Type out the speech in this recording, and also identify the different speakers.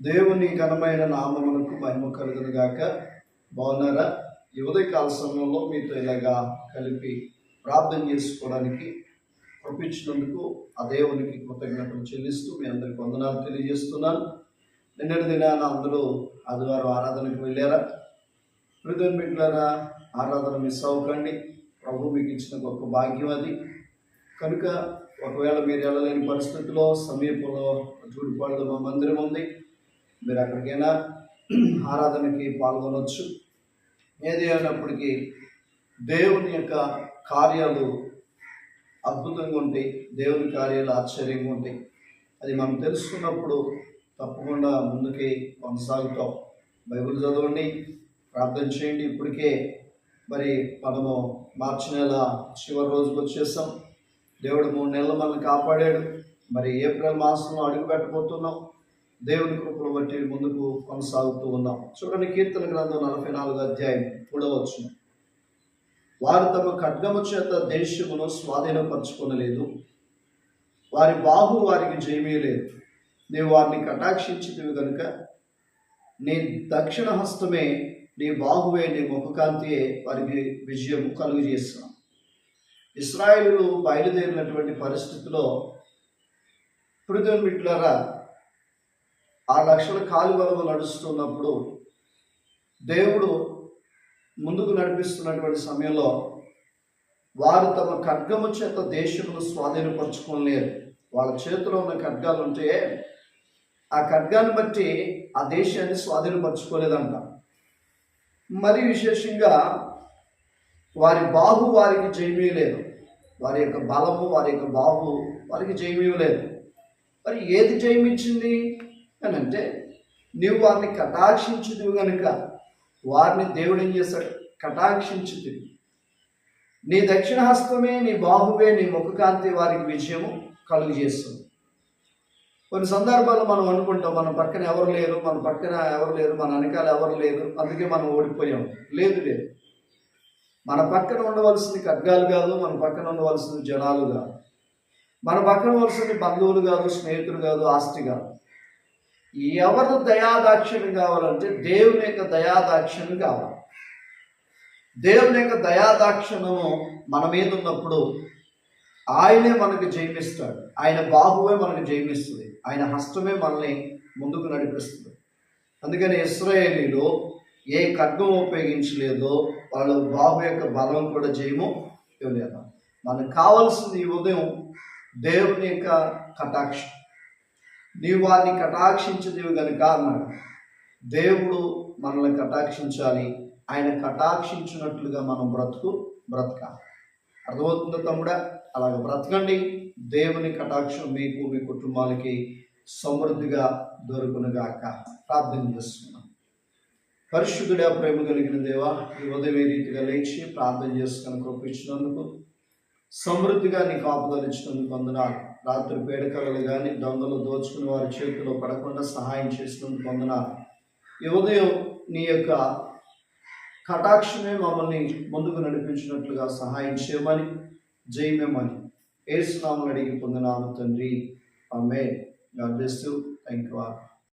Speaker 1: దేవుని ఘనమైన నామములకు మహిమ కలుగును గాక. బాగున్నారా? యువదయ కాల సమయంలో మీతో ఇలాగా కలిపి ప్రార్థన చేసుకోవడానికి పంపించినందుకు ఆ దేవునికి కృతజ్ఞతలు చెల్లిస్తూ మీ అందరికి వందనాలు తెలియజేస్తున్నాను. నిన్నటి దినాన అందరూ ఆదివారం ఆరాధనకు వెళ్ళారా? హృదయం మిట్లారా ఆరాధన మిస్ అవ్వకండి ప్రభు మీకు ఇచ్చిన గొప్ప భాగ్యం అది. కనుక ఒకవేళ మీరు వెళ్ళలేని పరిస్థితిలో సమీపంలో జూడిపాడులో మా మందిరం ఉంది. మీరు ఎక్కడికైనా ఆరాధనకి పాల్గొనవచ్చు ఏది అయినప్పటికీ దేవుని యొక్క కార్యాలు అద్భుతంగా ఉంటాయి. దేవుని కార్యాలు ఆశ్చర్యంగా ఉంటాయి. అది మనం తెలుసుకున్నప్పుడు తప్పకుండా ముందుకి కొనసాగుతాం. బైబిల్ చదవండి ప్రార్థన చేయండి. ఇప్పటికే మరి మనము మార్చి నెల చివరి రోజుకి వచ్చేసాం. దేవుడు మూడు నెలలు మనల్ని కాపాడాడు. మరి ఏప్రిల్ మాసంలో అడుగు పెట్టబోతున్నాం. దేవుని కృపను బట్టి ముందుకు కొనసాగుతూ ఉన్నాం. చూడండి కీర్తన గ్రంథం నలభై నాలుగు అధ్యాయం చూడవచ్చు వారు తమ ఖడ్గము చేత దేశమును స్వాధీనపరచుకొనలేదు. వారి బాహు వారికి జయమేయలేదు నీవు వారిని కటాక్షించితివి కనుక నీ దక్షిణ హస్తమే నీ బాహువే నీ ముఖకాంతియే వారికి విజయం కలుగు చేస్తాం ఇస్రాయేలు బయలుదేరినటువంటి పరిస్థితిలో పృథ్వీ బిడ్డలారా ఆ లక్షల కాలువలలో నడుస్తున్నప్పుడు దేవుడు ముందుకు నడిపిస్తున్నటువంటి సమయంలో వారు తమ ఖడ్గము చేత దేశమును స్వాధీనపరచుకోలేరు. వాళ్ళ చేతిలో ఉన్న ఖడ్గాలు ఉంటే ఆ ఖడ్గాన్ని బట్టి ఆ దేశాన్ని స్వాధీనపరచుకోలేదంట. మరి విశేషంగా వారి బాహు వారికి జయమీయలేదు వారి యొక్క బలము వారి యొక్క బాహు వారికి జయమీయలేదు మరి ఏది జయమిచ్చింది? అని అంటే నీవు వారిని కటాక్షించుదువు గనుక వారిని దేవుడు ఏం చేస్తాడు? కటాక్షించుతు నీ దక్షిణ హస్తమే నీ బాహువే నీ ముఖకాంతి వారికి విజయము కలుగు చేస్తుంది. కొన్ని సందర్భాల్లో మనం అనుకుంటాం మన పక్కన ఎవరు లేరు మన పక్కన ఎవరు లేరు మన వెనకాల ఎవరు లేరు అందుకే మనం ఓడిపోయాం. లేదు లేదు. మన పక్కన ఉండవలసింది ఖడ్గాలు కాదు మన పక్కన ఉండవలసింది జనాలు కాదు. మన పక్కన ఉండవలసింది బంధువులు కాదు స్నేహితులు కాదు ఆస్తి కాదు. ఎవరు దయాదాక్ష్యం కావాలంటే దేవుని యొక్క దయాదాక్ష్యం కావాలి. దేవుని యొక్క దయాదాక్షణము మన మీద ఉన్నప్పుడు ఆయనే మనకు జయమిస్తాడు. ఆయన బాహువే మనకు జయమిస్తుంది. ఆయన హస్తమే మనల్ని ముందుకు నడిపిస్తుంది. అందుకని ఇస్రాయేలీలో ఏ ఖడ్గం ఉపయోగించలేదో వాళ్ళ బాహు యొక్క బలం కూడా జయము ఇవ్వలేదు. మనకు కావాల్సింది ఈ ఉదయం దేవుని యొక్క కటాక్షం. నీవు వారిని కటాక్షించదేవి గనుక అన్నాడు. దేవుడు మనల్ని కటాక్షించాలి. ఆయన కటాక్షించినట్లుగా మనం బ్రతుకు బ్రతకాలి. అర్థమవుతుందో తమ్ముడా? అలాగ బ్రతకండి. దేవుని కటాక్షం మీకు మీ కుటుంబాలకి సమృద్ధిగా దొరుకునుగాక ప్రార్థన చేస్తున్నాం. పరిశుద్ధుడా ప్రేమ కలిగిన దేవా ఈ ఉదయం ఏ రీతిగా లేచి ప్రార్థన చేసుకుని కృపించినందుకు సమృద్ధిగా నీ కాపుదలించినందుకు వందనాలు. రాత్రి పేడకలలు కానీ దొంగలు దోచుకుని వారి చేతిలో పడకుండా సహాయం చేసినందుకు వందనాలు. ఈ ఉదయం నీ యొక్క కటాక్షమే మమ్మల్ని ముందుకు నడిపించినట్లుగా సహాయం చేయమని జయమేమని ఏసునామలు అడిగి పొందినాము తండ్రి. ఆమె God bless you. Thank you